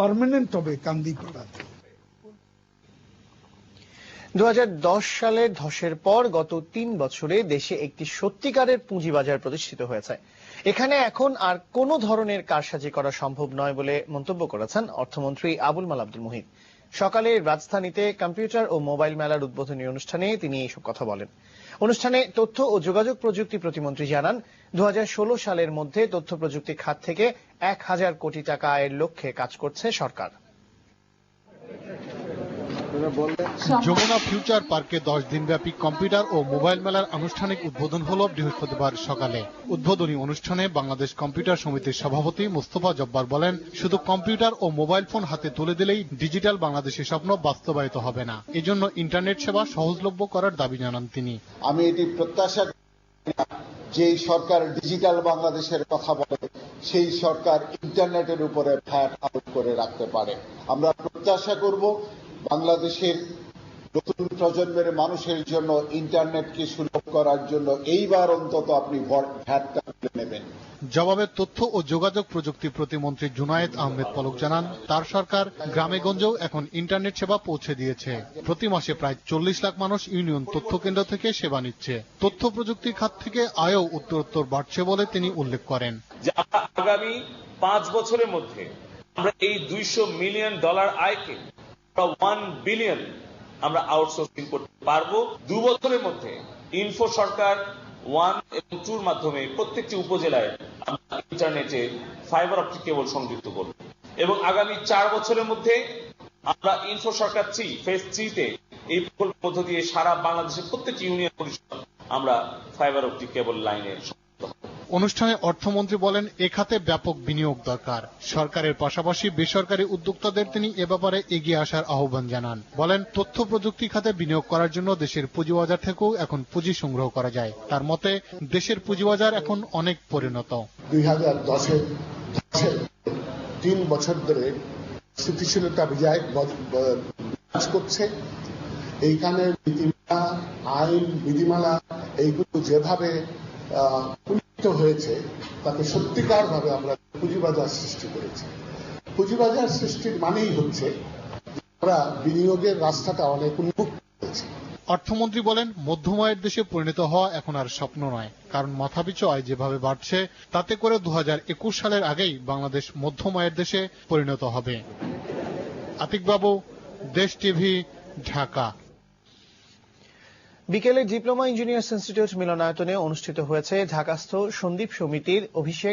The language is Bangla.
পার্মানেন্ট হবে কান্দিপাড়াতে দু সালে ধসের পর গত তিন বছরে দেশে একটি সত্যিকারের পুঁজিবাজার প্রতিষ্ঠিত হয়েছে। এখানে এখন আর কোনো ধরনের কারসাজি করা সম্ভব নয় বলে মন্তব্য করেছেন অর্থমন্ত্রী আবুল মাল আব্দুল মুহিত। সকালে রাজধানীতে কম্পিউটার ও মোবাইল মেলার উদ্বোধনী অনুষ্ঠানে তিনি এইসব কথা বলেন। অনুষ্ঠানে তথ্য ও যোগাযোগ প্রযুক্তি প্রতিমন্ত্রী জানান দু হাজার ষোলো সালের মধ্যে তথ্য প্রযুক্তি খাত থেকে এক হাজার কোটি টাকা আয়ের লক্ষ্যে কাজ করছে সরকার। যমুনা ফিউচার পার্কে দশ দিনব্যাপী কম্পিউটার ও মোবাইল মেলার আনুষ্ঠানিক উদ্বোধন হল বৃহস্পতিবার সকালে। উদ্বোধনী অনুষ্ঠানে বাংলাদেশ কম্পিউটার সমিতির সভাপতি মোস্তফা জব্বার বলেন শুধু কম্পিউটার ও মোবাইল ফোন হাতে তুলে দিলেই ডিজিটাল বাংলাদেশের স্বপ্ন বাস্তবায়িত হবে না। এজন্য ইন্টারনেট সেবা সহজলভ্য করার দাবি জানান তিনি। আমি এটি প্রত্যাশা যেই সরকার ডিজিটাল বাংলাদেশের কথা বলে সেই সরকার ইন্টারনেটের উপরে ভ্যাট আরোপ করে রাখতে পারে। আমরা প্রত্যাশা করব বাংলাদেশের নতুন প্রজন্মের মানুষের জন্য ইন্টারনেটকে সুলভ করার জন্য এইবার অন্তত আপনি ভ্যাটটা তুলে নেবেন। জবাবে তথ্য ও যোগাযোগ প্রযুক্তি প্রতিমন্ত্রী জুনায়েদ আহমেদ পলক জানান তার সরকার গ্রামে গঞ্জেও এখন ইন্টারনেট সেবা পৌঁছে দিয়েছে। প্রতি মাসে প্রায় চল্লিশ লাখ মানুষ ইউনিয়ন তথ্য কেন্দ্র থেকে সেবা নিচ্ছে। তথ্য প্রযুক্তি খাত থেকে আয়ও উত্তরোত্তর বাড়ছে বলে তিনি উল্লেখ করেন। যে আগামী পাঁচ বছরের মধ্যে আমরা এই দুইশো মিলিয়ন ডলার আয়কে ওয়ান বিলিয়ন আমরা আউটসোর্সিং করতে পারব। দু বছরের মধ্যে ইনফো সরকার ওয়ান এবং টুর মাধ্যমে প্রত্যেকটি উপজেলায় আমরা ইন্টারনেটে ফাইবার অপটিক কেবল সংযুক্ত করব। এবং আগামী চার বছরের মধ্যে আমরা ইনফো সরকার থ্রি ফেজ থ্রিতে এই প্রকল্পের মধ্য দিয়ে সারা বাংলাদেশের প্রত্যেকটি ইউনিয়ন পরিষদ আমরা ফাইবার অপটিক কেবল লাইনে সংযুক্ত হব অনুষ্ঠানে অর্থমন্ত্রী বলেন, এ খাতে ব্যাপক বিনিয়োগ দরকার। সরকারের পাশাপাশি বেসরকারি উদ্যোক্তাদের তিনি এ ব্যাপারে এগিয়ে আসার আহ্বান জানান। বলেন, তথ্য প্রযুক্তি খাতে বিনিয়োগ করার জন্য দেশের পুঁজিবাজার থেকেও এখন পুঁজি সংগ্রহ করা যায়। তার মতে, দেশের পুঁজিবাজার এখন অনেক পরিণত। তিন বছর ধরে স্থিতিশীলতা কাজ করছে। এইখানে নীতিমালা, আইন, বিধিমালা, এইগুলো যেভাবে হয়েছে তাতে সত্যিকার ভাবে আমরা পুঁজিবাজার সৃষ্টি করেছি। পুঁজিবাজার সৃষ্টির মানেই হচ্ছে আমরা বিনিয়োগের রাস্তাটা অনেক উন্মুক্ত হয়েছে অর্থমন্ত্রী বলেন, মধ্যময়ের দেশে পরিণত হওয়া এখন আর স্বপ্ন নয়, কারণ মাথাপিছু আয় যেভাবে বাড়ছে, তাতে করে দু হাজার একুশ সালের আগেই বাংলাদেশ মধ্যময়ের দেশে পরিণত হবে। আতিকবাবু দেশ টিভি, ঢাকা। বিকেলে ডিপ্লোমা ইঞ্জিনিয়ার্স ইনস্টিটিউট মিলনায়তনে অনুষ্ঠিত হয়েছে ঢাকাস্থ সন্দ্বীপ সমিতির অভিষেক